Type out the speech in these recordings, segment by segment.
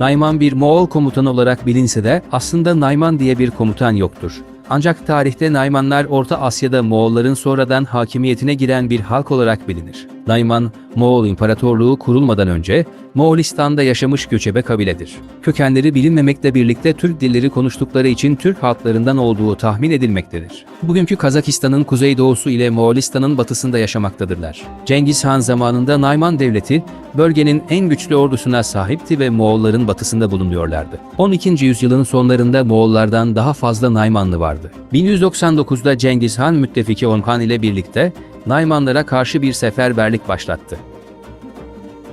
Nayman bir Moğol komutan olarak bilinse de aslında Nayman diye bir komutan yoktur. Ancak tarihte Naymanlar Orta Asya'da Moğolların sonradan hakimiyetine giren bir halk olarak bilinir. Nayman, Moğol İmparatorluğu kurulmadan önce Moğolistan'da yaşamış göçebe kabiledir. Kökenleri bilinmemekle birlikte Türk dilleri konuştukları için Türk halklarından olduğu tahmin edilmektedir. Bugünkü Kazakistan'ın kuzeydoğusu ile Moğolistan'ın batısında yaşamaktadırlar. Cengiz Han zamanında Nayman devleti bölgenin en güçlü ordusuna sahipti ve Moğolların batısında bulunuyorlardı. 12. yüzyılın sonlarında Moğollardan daha fazla Naymanlı vardı. 1199'da Cengiz Han müttefiki Orhan ile birlikte Naymanlara karşı bir seferberlik başlattı.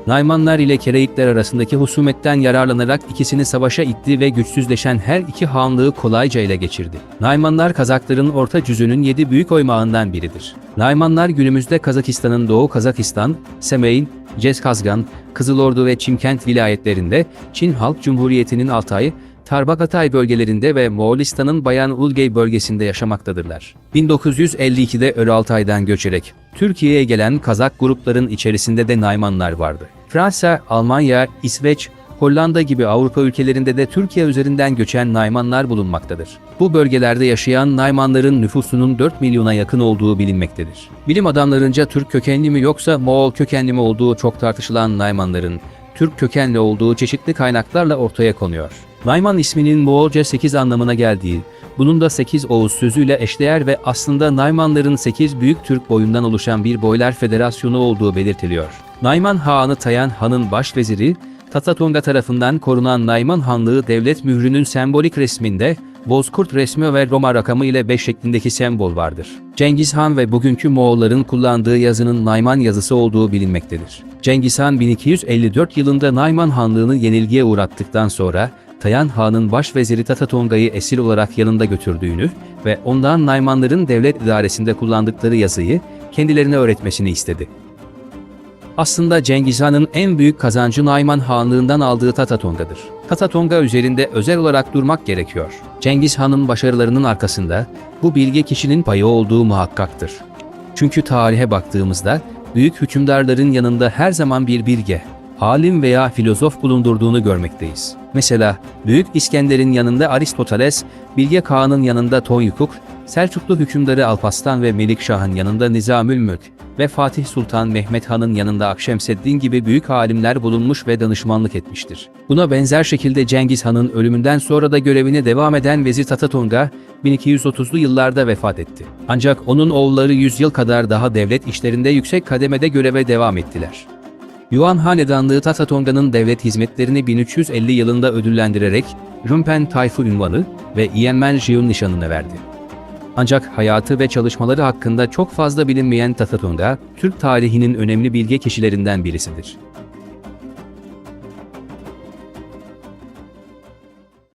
Naymanlar ile Kereitler arasındaki husumetten yararlanarak ikisini savaşa itti ve güçsüzleşen her iki hanlığı kolayca ele geçirdi. Naymanlar Kazakların orta cüzünün yedi büyük oymağından biridir. Naymanlar günümüzde Kazakistan'ın Doğu Kazakistan, Semeyn, Ceskazgan, Kızılordu ve Çimkent vilayetlerinde, Çin Halk Cumhuriyeti'nin Altay, Tarbakatay bölgelerinde ve Moğolistan'ın Bayan Ulgey bölgesinde yaşamaktadırlar. 1952'de Öraltay'dan göçerek Türkiye'ye gelen Kazak grupların içerisinde de Naymanlar vardı. Fransa, Almanya, İsveç, Hollanda gibi Avrupa ülkelerinde de Türkiye üzerinden göçen Naymanlar bulunmaktadır. Bu bölgelerde yaşayan Naymanların nüfusunun 4 milyona yakın olduğu bilinmektedir. Bilim adamlarınca Türk kökenli mi yoksa Moğol kökenli mi olduğu çok tartışılan Naymanların Türk kökenli olduğu çeşitli kaynaklarla ortaya konuyor. Nayman isminin Moğolca 8 anlamına geldiği, bunun da 8 Oğuz sözüyle eşdeğer ve aslında Naymanların 8 büyük Türk boyundan oluşan bir boylar federasyonu olduğu belirtiliyor. Nayman Hanı Tayan Han'ın başveziri, Tatatonga tarafından korunan Nayman Hanlığı devlet mührünün sembolik resminde Bozkurt resmi ve Roma rakamı ile 5 şeklindeki sembol vardır. Cengiz Han ve bugünkü Moğolların kullandığı yazının Nayman yazısı olduğu bilinmektedir. Cengiz Han 1254 yılında Nayman Hanlığı'nı yenilgiye uğrattıktan sonra Tayan Han'ın başveziri Tatatonga'yı esir olarak yanında götürdüğünü ve ondan Naymanların devlet idaresinde kullandıkları yazıyı kendilerine öğretmesini istedi. Aslında Cengiz Han'ın en büyük kazancı Nayman Hanlığından aldığı Tatatonga'dır. Tatatonga üzerinde özel olarak durmak gerekiyor. Cengiz Han'ın başarılarının arkasında bu bilge kişinin payı olduğu muhakkaktır. Çünkü tarihe baktığımızda büyük hükümdarların yanında her zaman bir bilge, alim veya filozof bulundurduğunu görmekteyiz. Mesela Büyük İskender'in yanında Aristoteles, Bilge Kağan'ın yanında Tonyukuk, Selçuklu hükümdarı Alparslan ve Melikşah'ın yanında Nizamülmülk ve Fatih Sultan Mehmet Han'ın yanında Akşemseddin gibi büyük alimler bulunmuş ve danışmanlık etmiştir. Buna benzer şekilde Cengiz Han'ın ölümünden sonra da görevine devam eden Vezir Tatatonga 1230'lu yıllarda vefat etti. Ancak onun oğulları 100 yıl kadar daha devlet işlerinde yüksek kademede göreve devam ettiler. Yuan Hanedanlığı Tatatonga'nın devlet hizmetlerini 1350 yılında ödüllendirerek Rumpen Tayfu ünvanı ve Yenmen Jiun nişanını verdi. Ancak hayatı ve çalışmaları hakkında çok fazla bilinmeyen Tatatonga, Türk tarihinin önemli bilge kişilerinden birisidir.